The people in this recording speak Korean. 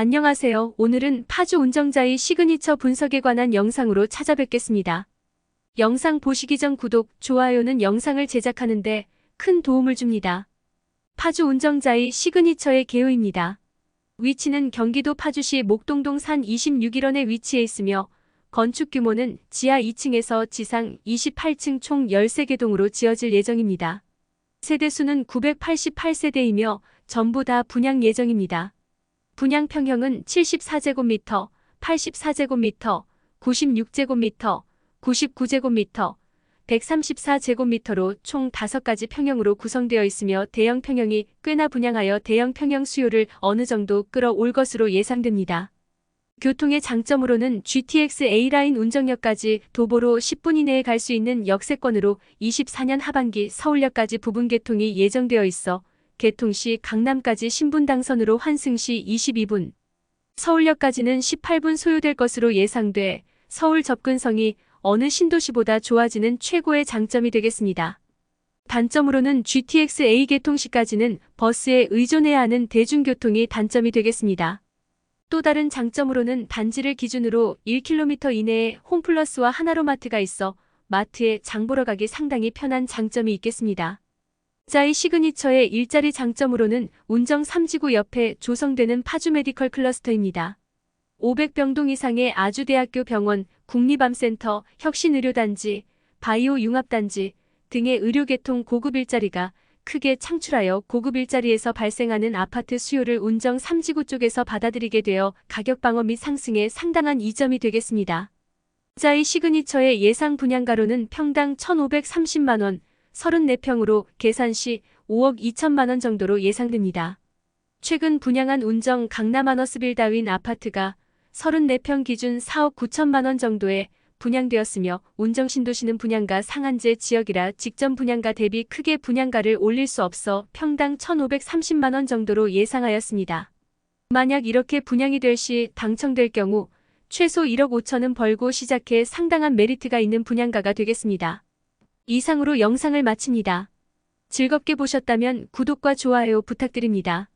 안녕하세요. 오늘은 파주 운정자의 시그니처 분석에 관한 영상으로 찾아뵙겠습니다. 영상 보시기 전 구독, 좋아요는 영상을 제작하는데 큰 도움을 줍니다. 파주 운정자의 시그니처의 개요입니다. 위치는 경기도 파주시 목동동 산 26일원에 위치해 있으며 건축 규모는 지하 2층에서 지상 28층 총 13개 동으로 지어질 예정입니다. 세대수는 988세대이며 전부 다 분양 예정입니다. 분양 평형은 74제곱미터, 84제곱미터, 96제곱미터, 99제곱미터, 134제곱미터로 총 5가지 평형으로 구성되어 있으며 대형 평형이 꽤나 분양하여 대형 평형 수요를 어느 정도 끌어올 것으로 예상됩니다. 교통의 장점으로는 GTX A라인 운정역까지 도보로 10분 이내에 갈 수 있는 역세권으로 24년 하반기 서울역까지 부분 개통이 예정되어 있어 개통 시 강남까지 신분당선으로 환승 시 22분, 서울역까지는 18분 소요될 것으로 예상돼 서울 접근성이 어느 신도시보다 좋아지는 최고의 장점이 되겠습니다. 단점으로는 GTX A 개통 시까지는 버스에 의존해야 하는 대중교통이 단점이 되겠습니다. 또 다른 장점으로는 단지를 기준으로 1km 이내에 홈플러스와 하나로마트가 있어 마트에 장 보러 가기 상당히 편한 장점이 있겠습니다. 자의 시그니처의 일자리 장점으로는 운정 3지구 옆에 조성되는 파주 메디컬 클러스터입니다. 500병동 이상의 아주대학교 병원, 국립암센터, 혁신의료단지, 바이오 융합단지 등의 의료계통 고급 일자리가 크게 창출하여 고급 일자리에서 발생하는 아파트 수요를 운정 3지구 쪽에서 받아들이게 되어 가격 방어 및 상승에 상당한 이점이 되겠습니다. 자의 시그니처의 예상 분양가로는 평당 1,530만원, 34평으로 계산 시 5억 2천만 원 정도로 예상됩니다. 최근 분양한 운정 강남 아너스빌 다윈 아파트가 34평 기준 4억 9천만 원 정도에 분양되었으며 운정 신도시는 분양가 상한제 지역이라 직전 분양가 대비 크게 분양가를 올릴 수 없어 평당 1,530만 원 정도로 예상하였습니다. 만약 이렇게 분양이 될 시 당첨될 경우 최소 1억 5천은 벌고 시작해 상당한 메리트가 있는 분양가가 되겠습니다. 이상으로 영상을 마칩니다. 즐겁게 보셨다면 구독과 좋아요 부탁드립니다.